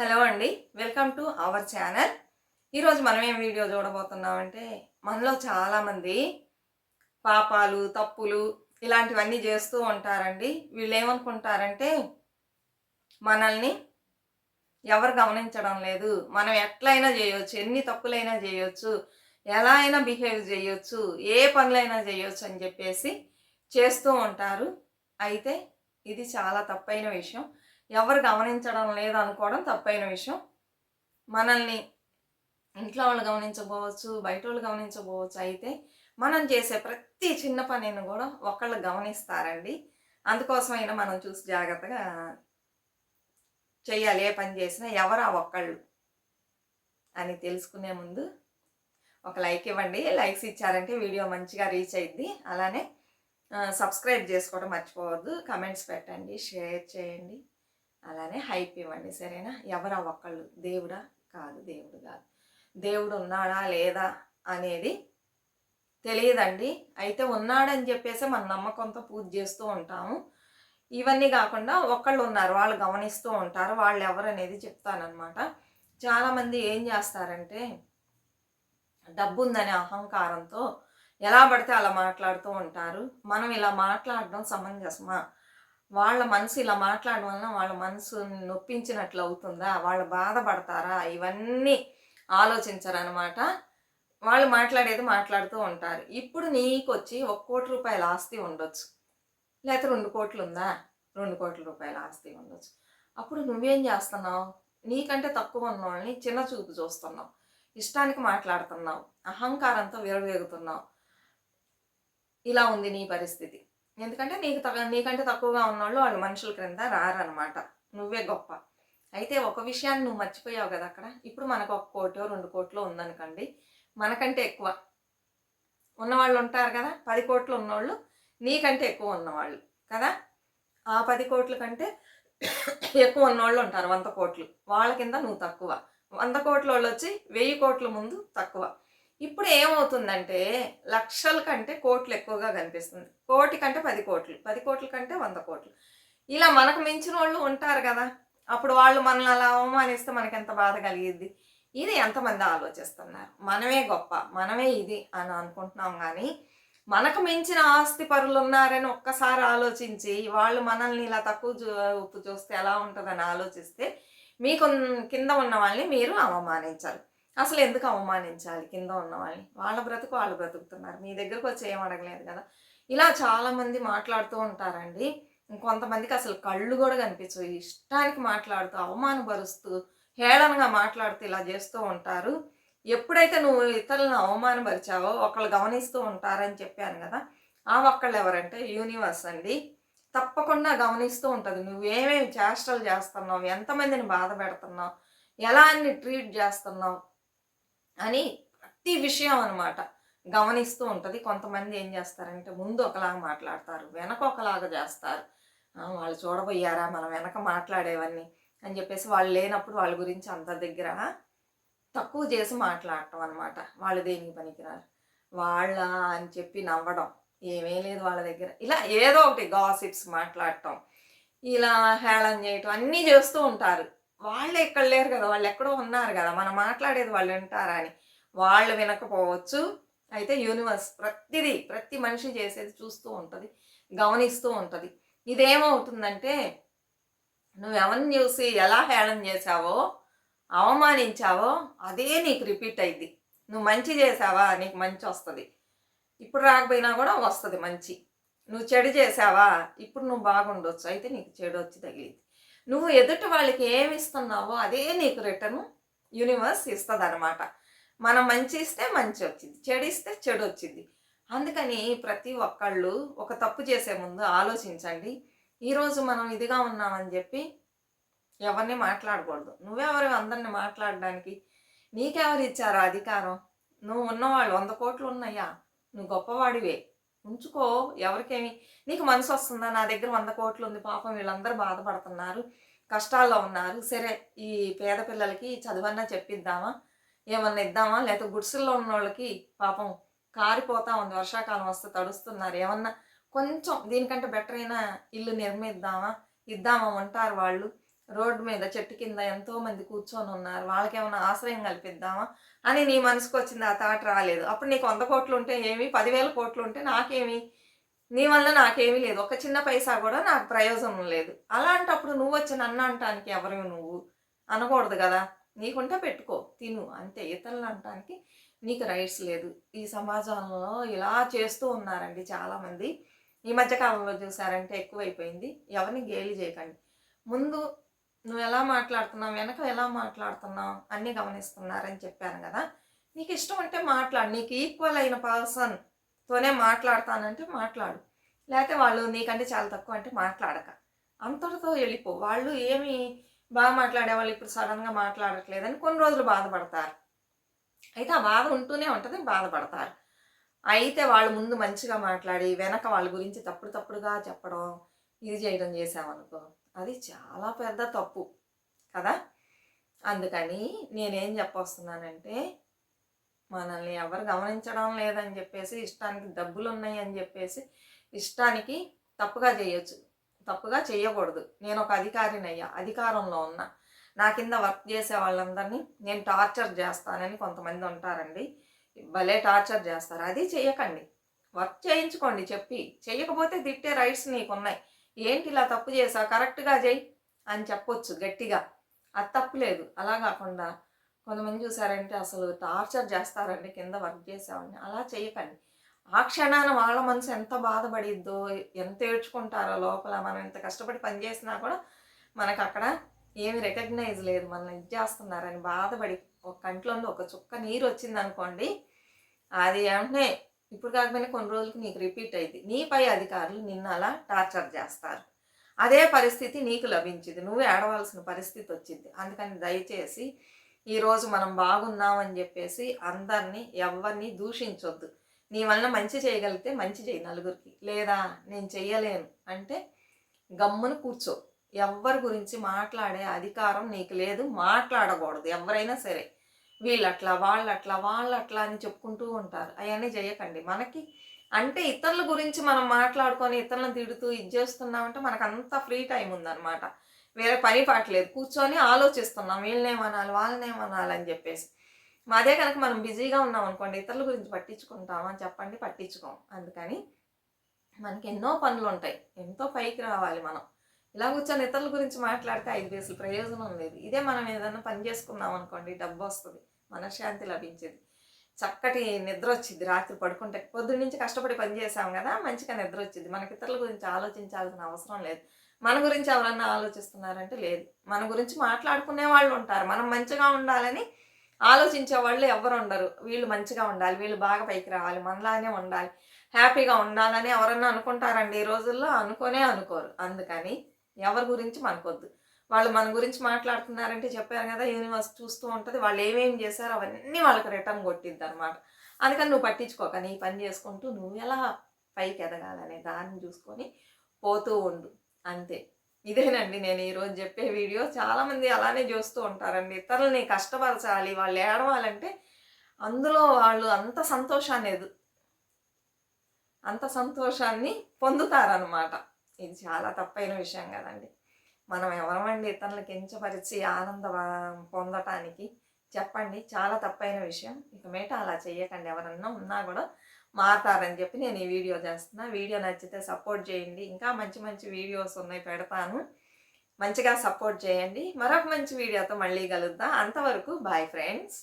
Hello అండి welcome to our channel. ఈరోజు మనం ఏం వీడియో చూడబోతున్నామంటే మనలో చాలామంది పాపాలు తప్పులు ఇలాంటివన్నీ చేస్తూ ఉంటారండి. వీళ్ళు ఏమనుకుంటారంటే మనల్ని ఎవరు గమనించడం లేదు. మనం ఎట్లయినా చేయొచ్చు ఎన్ని తప్పులైనా చేయొచ్చు ఎలా అయినా బిహేవ్ చేయొచ్చు ఏ పనులైనా చేయొచ్చు అని చెప్పేసి చేస్తూ ఉంటారు. అయితే ఇది చాలా తప్పైన విషయం. ఎవరు గమనించడం లేదనుకోవడం తప్పైన విషయం. మనల్ని ఇంట్లో వాళ్ళు గమనించబోవచ్చు బయట వాళ్ళు గమనించబోవచ్చు అయితే మనం చేసే ప్రతి చిన్న పనిని కూడా ఒకళ్ళు గమనిస్తారండి. అందుకోసమైనా మనం చూసి జాగ్రత్తగా చేయాలి ఏ పని చేసినా ఎవరు ఆ ఒక్కళ్ళు అని తెలుసుకునే ముందు ఒక లైక్ ఇవ్వండి. లైక్స్ ఇచ్చారంటే వీడియో మంచిగా రీచ్ అయింది అలానే సబ్స్క్రైబ్ చేసుకోవడం మర్చిపోవద్దు. కమెంట్స్ పెట్టండి షేర్ చేయండి. అలానే హైప్ ఇవ్వండి సరేనా? ఎవరా ఒక్కళ్ళు? దేవుడా కాదు దేవుడు కాదు. దేవుడు ఉన్నాడా లేదా అనేది తెలియదండి. అయితే ఉన్నాడని చెప్పేసి మన నమ్మకంతో పూజ చేస్తూ ఉంటాము. ఇవన్నీ కాకుండా ఒకళ్ళు ఉన్నారు వాళ్ళు గమనిస్తూ ఉంటారు వాళ్ళు ఎవరు అనేది చెప్తానమాట చాలామంది ఏం చేస్తారంటే డబ్బు ఉందనే అహంకారంతో ఎలా పడితే అలా మాట్లాడుతూ ఉంటారు. మనం ఇలా మాట్లాడడం సమంజసమా? వాళ్ళ మనసు ఇలా మాట్లాడడం వలన వాళ్ళ మనసు నొప్పించినట్లు అవుతుందా? వాళ్ళు బాధపడతారా? ఇవన్నీ ఆలోచించరనమాట వాళ్ళు మాట్లాడేది మాట్లాడుతూ ఉంటారు. ఇప్పుడు నీకు వచ్చి ఒక కోటి రూపాయల ఆస్తి ఉండొచ్చు. లేకపోతే రెండు కోట్లు ఉందా? రెండు కోట్ల రూపాయల ఆస్తి ఉండొచ్చు. అప్పుడు నువ్వేం చేస్తున్నావు? నీకంటే తక్కువ ఉన్న వాళ్ళని చిన్న చూపు చూస్తున్నావు. ఇష్టానికి మాట్లాడుతున్నావు. అహంకారంతో విరవేగుతున్నావు ఇలా ఉంది నీ పరిస్థితి. ఎందుకంటే నీకు తగ్గ నీకంటే తక్కువగా ఉన్నవాళ్ళు వాళ్ళు మనుషుల క్రింద రారనమాట నువ్వే గొప్ప. అయితే ఒక విషయాన్ని నువ్వు మర్చిపోయావు కదా అక్కడ? ఇప్పుడు మనకు ఒక కోటో రెండు కోట్లో ఉందనుకోండి. మనకంటే ఎక్కువ. ఉన్నవాళ్ళు ఉంటారు కదా? పది కోట్లు ఉన్నవాళ్ళు నీకంటే ఎక్కువ ఉన్నవాళ్ళు కదా? ఆ పది కోట్ల కంటే ఎక్కువ ఉన్నవాళ్ళు ఉంటారు వంద కోట్లు. వాళ్ళ కింద నువ్వు తక్కువ. వంద కోట్ల వాళ్ళు వచ్చి వెయ్యి కోట్ల ముందు తక్కువ. ఇప్పుడు ఏమవుతుందంటే లక్షల కంటే కోట్లు ఎక్కువగా కనిపిస్తుంది. కోటి కంటే పది కోట్లు పది కోట్ల కంటే వంద కోట్లు. ఇలా మనకు మించిన వాళ్ళు ఉంటారు కదా. అప్పుడు వాళ్ళు మనల్ని అలా అవమానిస్తే మనకి ఎంత బాధ కలిగిద్ది? ఇది ఎంతమంది ఆలోచిస్తున్నారు? మనమే గొప్ప మనమే ఇది అని అనుకుంటున్నాం కానీ మనకు మించిన ఆస్తి పరులు ఉన్నారని ఒక్కసారి ఆలోచించి వాళ్ళు మనల్ని ఇలా తక్కువ చూ ఉప్పు చూస్తే ఎలా ఉంటుందని ఆలోచిస్తే మీకు కింద ఉన్న వాళ్ళని మీరు అవమానించాలి అసలు ఎందుకు అవమానించాలి? కింద ఉన్న వాళ్ళని. వాళ్ళ బ్రతుకు వాళ్ళు బ్రతుకుతున్నారు. మీ దగ్గరకు వచ్చి ఏం అడగలేదు కదా? ఇలా చాలామంది మాట్లాడుతూ ఉంటారండి. కొంతమందికి అసలు కళ్ళు కూడా కనిపించవు. ఇష్టానికి మాట్లాడుతూ అవమానపరుస్తూ హేళనగా మాట్లాడుతూ ఇలా చేస్తూ ఉంటారు. ఎప్పుడైతే నువ్వు ఇతరులను అవమానపరిచావో ఒకళ్ళు గమనిస్తూ ఉంటారని చెప్పాను కదా ఆ ఒక్కళ్ళు ఎవరంటే యూనివర్స్ అండి. తప్పకుండా గమనిస్తూ ఉంటుంది. నువ్వేమేమి చేష్టలు చేస్తున్నావు? ఎంతమందిని బాధ పెడుతున్నావు? ఎలా అన్ని ట్రీట్ చేస్తున్నావు? అని ప్రతి విషయం అనమాట గమనిస్తూ ఉంటుంది. కొంతమంది ఏం చేస్తారంటే ముందు ఒకలాగా మాట్లాడతారు వెనక ఒకలాగా చేస్తారు. వాళ్ళు చూడబోయారా? మనం వెనక మాట్లాడేవన్నీ అని చెప్పేసి వాళ్ళు లేనప్పుడు వాళ్ళ గురించి అంత దగ్గర తక్కువ చేసి మాట్లాడటం అనమాట వాళ్ళు దేనికి పనికిరారు? వాళ్ళ అని చెప్పి నవ్వడం. ఏమీ లేదు వాళ్ళ దగ్గర. ఇలా ఏదో ఒకటి గాసిప్స్ మాట్లాడటం. ఇలా హేళన చేయటం అన్నీ చేస్తూ ఉంటారు. వాళ్ళు ఎక్కడ లేరు కదా వాళ్ళు ఎక్కడో ఉన్నారు కదా మనం మాట్లాడేది వాళ్ళు వింటారా అని. వాళ్ళు వినకపోవచ్చు. అయితే యూనివర్స్ ప్రతిదీ ప్రతి మనిషి చేసేది చూస్తూ ఉంటుంది గమనిస్తూ ఉంటుంది. ఇదేమవుతుందంటే నువ్వు ఎవరిని చూసి ఎలా హేళన చేసావో అవమానించావో అదే నీకు రిపీట్ అయింది నువ్వు మంచి చేసావా నీకు మంచి వస్తుంది. ఇప్పుడు రాకపోయినా కూడా వస్తుంది మంచి. నువ్వు చెడు చేసావా ఇప్పుడు నువ్వు బాగుండొచ్చు అయితే నీకు చెడు వచ్చి తగిలింది నువ్వు ఎదుటి వాళ్ళకి ఏమి ఇస్తున్నావో అదే నీకు రిటర్న్ యూనివర్స్ ఇస్తుంది అనమాట మనం మంచి ఇస్తే మంచి వచ్చింది చెడు ఇస్తే చెడు వచ్చింది. అందుకని ప్రతి ఒక్కళ్ళు ఒక తప్పు చేసే ముందు ఆలోచించండి. ఈరోజు మనం ఇదిగా ఉన్నామని చెప్పి ఎవరిని మాట్లాడకూడదు. నువ్వెవరు అందరిని మాట్లాడడానికి? నీకెవరు ఇచ్చారు అధికారం? నువ్వు ఉన్నవాళ్ళు వంద కోట్లు ఉన్నాయా? నువ్వు గొప్పవాడివే. ఉంచుకో ఎవరికేమి. నీకు మనసు వస్తుందా? నా దగ్గర వంద కోట్లు ఉంది పాపం వీళ్ళందరూ బాధపడుతున్నారు కష్టాల్లో ఉన్నారు. సరే ఈ పేద పిల్లలకి చదువన్నా చెప్పిద్దామా? ఏమన్నా ఇద్దామా? లేకపోతే గుడిసెల్లో ఉన్న వాళ్ళకి పాపం కారిపోతా ఉంది వర్షాకాలం వస్తే తడుస్తున్నారు. ఏమన్నా కొంచెం దీనికంటే బెటర్ అయినా ఇల్లు నిర్మిద్దామా? ఇద్దామా? ఉంటారు వాళ్ళు. రోడ్డు మీద చెట్టు కింద ఎంతో మంది కూర్చొని ఉన్నారు. వాళ్ళకి ఏమైనా ఆశ్రయం కల్పిద్దామా అని నీ మనసుకు వచ్చింది ఆ థాట్ రాలేదు. అప్పుడు నీకు వంద కోట్లు ఉంటే ఏమి? పదివేల కోట్లు ఉంటే నాకేమి? నీ వల్ల నాకేమీ లేదు. ఒక చిన్న పైసా కూడా నాకు ప్రయోజనం లేదు. అలాంటప్పుడు నువ్వు వచ్చి నన్ను అంటానికి ఎవరు నువ్వు? అనకూడదు కదా. నీకుంటే పెట్టుకో. తిను. అంతే. ఇతరులు అంటానికి నీకు రైట్స్ లేదు. ఈ సమాజంలో ఇలా చేస్తూ ఉన్నారండి చాలామంది. ఈ మధ్యకాలంలో చూసారంటే ఎక్కువైపోయింది. ఎవరిని గేలి చేయకండి. ముందు నువ్వు ఎలా మాట్లాడుతున్నావు? వెనక ఎలా మాట్లాడుతున్నావు? అన్నీ గమనిస్తున్నారని చెప్పాను కదా. నీకు ఇష్టం అంటే మాట్లాడు. నీకు ఈక్వల్ అయిన పర్సన్తోనే మాట్లాడతానంటే మాట్లాడు. లేకపోతే వాళ్ళు నీకంటే చాలా తక్కువ అంటే మాట్లాడక. అంతటితో వెళ్ళిపో. వాళ్ళు ఏమి బాగా మాట్లాడే వాళ్ళు ఇప్పుడు సడన్గా మాట్లాడట్లేదని కొన్ని రోజులు బాధపడతారు. అయితే ఆ బాధ ఉంటూనే ఉంటుంది బాధపడతారు. అయితే వాళ్ళు ముందు మంచిగా మాట్లాడి వెనక వాళ్ళ గురించి తప్పుడు తప్పుడుగా చెప్పడం ఇది చేయడం చేసామనుకో అది చాలా పెద్ద తప్పు. కదా? అందుకని నేనేం చెప్పొస్తున్నానంటే మనల్ని ఎవరు గమనించడం లేదని చెప్పేసి ఇష్టానికి డబ్బులు ఉన్నాయి అని చెప్పేసి ఇష్టానికి తప్పుగా చేయొచ్చు. తప్పుగా చేయకూడదు. నేను ఒక అధికారిని అయ్యా అధికారంలో ఉన్నా. నా కింద వర్క్ చేసే వాళ్ళందరినీ నేను టార్చర్ చేస్తానని కొంతమంది ఉంటారండి. భలే టార్చర్ చేస్తారు. అది చేయకండి. వర్క్ చేయించుకోండి చెప్పి. చేయకపోతే తిట్టే రైట్స్ నీకున్నాయి. ఏంటి ఇలా తప్పు చేసా కరెక్ట్గా చేయి అని చెప్పొచ్చు గట్టిగా. అది తప్పులేదు అలా కాకుండా కొంతమంది చూసారంటే అసలు టార్చర్ చేస్తారండి కింద వర్క్ చేసేవాడిని. అలా చేయకండి ఆ క్షణాన వాళ్ళ మనసు ఎంత బాధపడిద్దో ఎంత ఏడ్చుకుంటారో లోపల మనం ఎంత కష్టపడి పని చేసినా కూడా మనకు అక్కడ ఏమి రికగ్నైజ్ లేదు. మనల్ని ఇది చేస్తున్నారని బాధపడి ఒక కంట్లోండి ఒక చుక్క నీరు వచ్చింది అనుకోండి అది వెంటనే ఇప్పుడు కాకపోయినా కొన్ని రోజులకి నీకు రిపీట్ అయింది నీపై అధికారులు నిన్ను అలా టార్చర్ చేస్తారు. అదే పరిస్థితి నీకు లభించింది. నువ్వు ఏడవలసిన పరిస్థితి వచ్చింది. అందుకని దయచేసి ఈరోజు మనం బాగున్నామని చెప్పేసి అందరినీ ఎవరిని దూషించొద్దు. నీ వలన మంచి చేయగలిగితే మంచి చేయి నలుగురికి. లేదా నేను చెయ్యలేను అంటే గమ్మున కూర్చో. ఎవరి గురించి మాట్లాడే అధికారం నీకు లేదు. మాట్లాడకూడదు. ఎవరైనా సరే. వీళ్ళట్లా వాళ్ళట్లా వాళ్ళట్లా అని చెప్పుకుంటూ ఉంటారు. అవన్నీ చేయకండి మనకి అంటే ఇతరుల గురించి మనం మాట్లాడుకొని ఇతరులను తిడుతూ ఇది చేస్తున్నామంటే మనకు అంత ఫ్రీ టైం ఉందన్నమాట. వేరే పని పాటలేదు కూర్చొని ఆలోచిస్తున్నాం. వీళ్ళనేమనాలి వాళ్ళనేమనాలి అని చెప్పేసి. అదే కనుక మనం బిజీగా ఉన్నాం అనుకోండి ఇతరుల గురించి పట్టించుకుంటామా చెప్పండి పట్టించుకోం. అందుకని మనకి ఎన్నో పనులు ఉంటాయి ఎంతో పైకి రావాలి మనం. ఇలా కూర్చొని ఇతరుల గురించి మాట్లాడితే ఐదు పైసలు ప్రయోజనం లేదు. ఇదే మనం ఏదైనా పని చేసుకున్నాం అనుకోండి డబ్బు వస్తుంది. మనశ్శాంతి లభించేది. చక్కటి నిద్ర వచ్చింది రాత్రి పడుకుంటే పొద్దున్న నుంచి కష్టపడి పని చేసాం కదా మంచిగా నిద్ర వచ్చింది మనకి ఇతరుల గురించి ఆలోచించాల్సిన అవసరం లేదు. మన గురించి ఎవరన్నా ఆలోచిస్తున్నారంటే లేదు. మన గురించి మాట్లాడుకునే వాళ్ళు ఉంటారు. మనం మంచిగా ఉండాలని ఆలోచించే వాళ్ళు ఎవరు ఉండరు. వీళ్ళు మంచిగా ఉండాలి. వీళ్ళు బాగా పైకి రావాలి. మనలానే ఉండాలి. హ్యాపీగా ఉండాలని ఎవరన్నా అనుకుంటారండి ఈ రోజుల్లో? అనుకోనే అనుకోరు. అందుకని ఎవరి గురించి మనకొద్దు. వాళ్ళు మన గురించి మాట్లాడుతున్నారంటే చెప్పారు కదా యూనివర్స్ చూస్తూ ఉంటుంది. వాళ్ళు ఏమేమి చేశారో అవన్నీ వాళ్ళకి రిటర్న్ కొట్టిద్ది అనమాట అందుకని నువ్వు పట్టించుకోక నీ పని చేసుకుంటూ నువ్వు ఎలా పైకి ఎదగాలనే దాన్ని చూసుకొని పోతూ ఉండు. అంతే. ఇదేనండి నేను ఈరోజు చెప్పే వీడియో. చాలామంది అలానే చూస్తూ ఉంటారండి. ఇతరులని కష్టపరచాలి వాళ్ళు ఏడవాలంటే అందులో వాళ్ళు అంత సంతోషాన్ని ఎదు అంత సంతోషాన్ని పొందుతారనమాట ఇది చాలా తప్పైన విషయం కదండి. మనం ఎవరమండి ఇతరులు కించపరిచి ఆనంద పొందటానికి? చెప్పండి. చాలా తప్పైన విషయం. ఇక మీట అలా చేయకండి ఎవరన్నా ఉన్నా కూడా మారుతారని చెప్పి నేను ఈ వీడియో చేస్తున్నా. వీడియో నచ్చితే సపోర్ట్ చేయండి. ఇంకా మంచి మంచి వీడియోస్ ఉన్నాయి పెడతాను. మంచిగా సపోర్ట్ చేయండి. మరొక మంచి వీడియోతో మళ్ళీ కలుద్దాం. అంతవరకు బాయ్ ఫ్రెండ్స్.